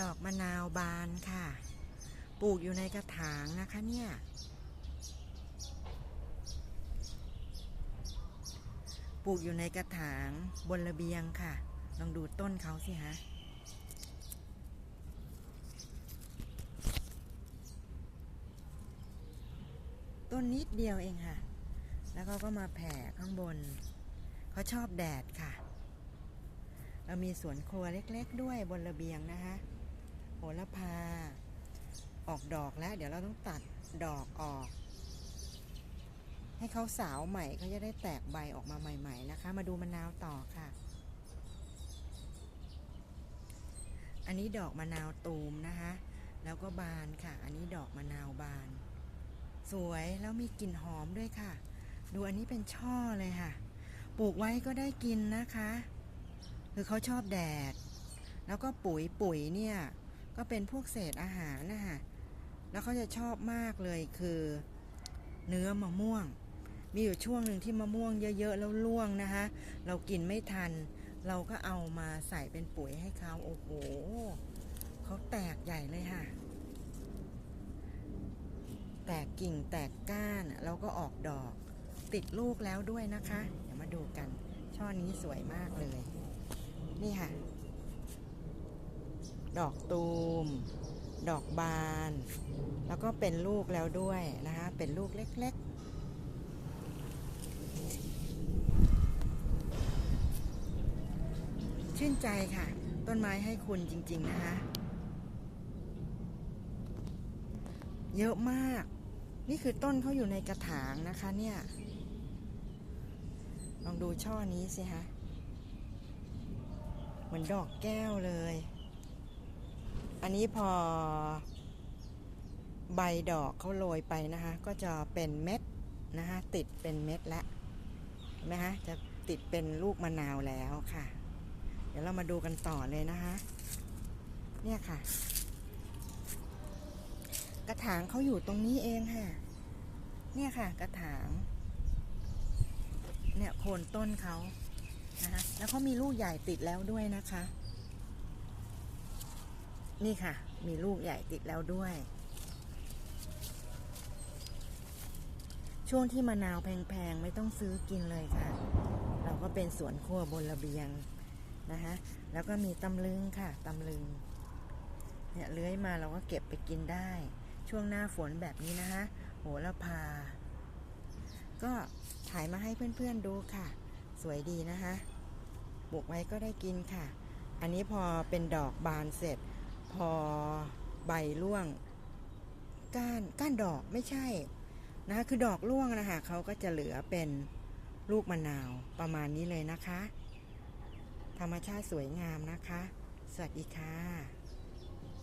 ดอกมะนาวบานค่ะ ปลูกอยู่ในกระถางนะคะเนี่ย ปลูกอยู่ในกระถางบนระเบียงค่ะ ลองดูต้นเขาสิฮะต้นนิดเดียวเองค่ะ แล้วเขาก็มาแผ่ข้างบน เขาชอบแดดค่ะ เรามีสวนครัวเล็กๆด้วยบนระเบียงนะคะ โหระพา ออกดอกแล้ว เดี๋ยวเราต้องตัดดอกออก ให้เขาสาวใหม่เขาจะได้แตกใบออกมาใหม่ ๆ นะคะ มาดูมะนาวต่อค่ะ อันนี้ดอกมะนาวตูมนะคะ แล้วก็บานค่ะ อันนี้ดอกมะนาวบาน สวยแล้วมีกลิ่นหอมด้วยค่ะ ดูอันนี้เป็นช่อเลยค่ะ ปลูกไว้ก็ได้กินนะคะ คือเขาชอบแดดแล้วก็ปุ๋ยปุ๋ยเนี่ย ก็เป็นพวกเศษอาหารนะคะแล้วเขาจะชอบมากเลยคือเนื้อมะม่วง มีอยู่ช่วงหนึ่งที่มะม่วงเยอะๆแล้วร่วงนะคะ เรากินไม่ทัน เราก็เอามาใส่เป็นปุ๋ยให้เขาโอ้โหเขาแตกใหญ่เลยค่ะ แตกกิ่งแตกก้านแล้วก็ออกดอก ติดลูกแล้วด้วยนะคะ เดี๋ยวมาดูกัน ช่อนี้สวยมากเลย นี่ค่ะ ดอกตูม ดอกบาน แล้วก็เป็นลูกแล้วด้วยนะคะ เป็นลูกเล็กๆ ชื่นใจค่ะ ต้นไม้ให้คุณจริง ๆ นะคะ เยอะมาก นี่คือต้นเขาอยู่ในกระถางนะคะเนี่ย ลองดูช่อนี้สิฮะเหมือนดอกแก้วเลย อันนี้พอใบดอกเขาโรยไปนะคะ ก็จะเป็นเม็ดนะคะ ติดเป็นเม็ดแล้วเห็นไหมคะจะติดเป็นลูกมะนาวแล้วค่ะ เดี๋ยวเรามาดูกันต่อเลยนะคะ เนี่ยค่ะ กระถางเขาอยู่ตรงนี้เองค่ะ เนี่ยค่ะ กระถาง เนี่ยโคนต้นเขานะคะแล้วเขามีลูกใหญ่ติดแล้วด้วยนะคะ นี่ค่ะ มีลูกใหญ่ติดแล้วด้วย ช่วงที่มะนาวแพงๆ ไม่ต้องซื้อกินเลยค่ะ เราก็เป็นสวนครัวบนระเบียงนะคะแล้วก็มีตำลึงค่ะตำลึง เนี่ยเลื้อยมาเราก็เก็บไปกินได้ ช่วงหน้าฝนแบบนี้นะคะโหระพา ก็ถ่ายมาให้เพื่อนๆดูค่ะ สวยดีนะคะปลูกไว้ก็ได้กินค่ะ อันนี้พอเป็นดอกบานเสร็จ พอใบร่วง ก้านก้านดอกไม่ใช่นะคะคือดอกร่วงนะคะเขาก็จะเหลือเป็นลูกมะนาวประมาณนี้เลยนะคะ ธรรมชาติสวยงามนะคะ สวัสดีค่ะ